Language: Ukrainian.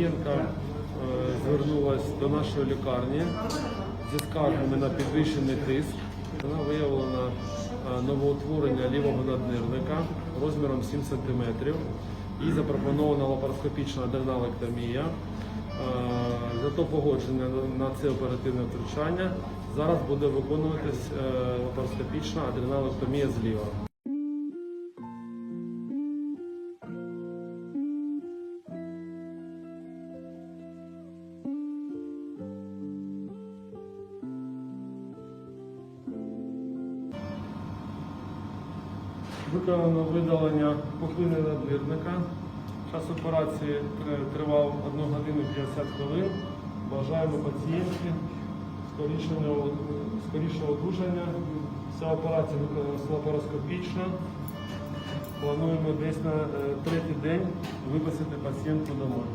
Пацієнтка е, звернулася до нашої лікарні зі скаргами на підвищений тиск. Вона виявлена е, новоутворення лівого наднирника розміром 7 см. Їй запропонована лапароскопічна адреналектомія. Е, За погодження на- це оперативне втручання зараз буде виконуватись е, лапароскопічна адреналектомія зліва. Виконано видалення пухлини надвірника. Час операції тривав 1 годину 50 хвилин. Бажаємо пацієнтці скорішого, одужання. Вся операція виконана лапароскопічно. Плануємо десь на е, третій день виписати пацієнтку домой.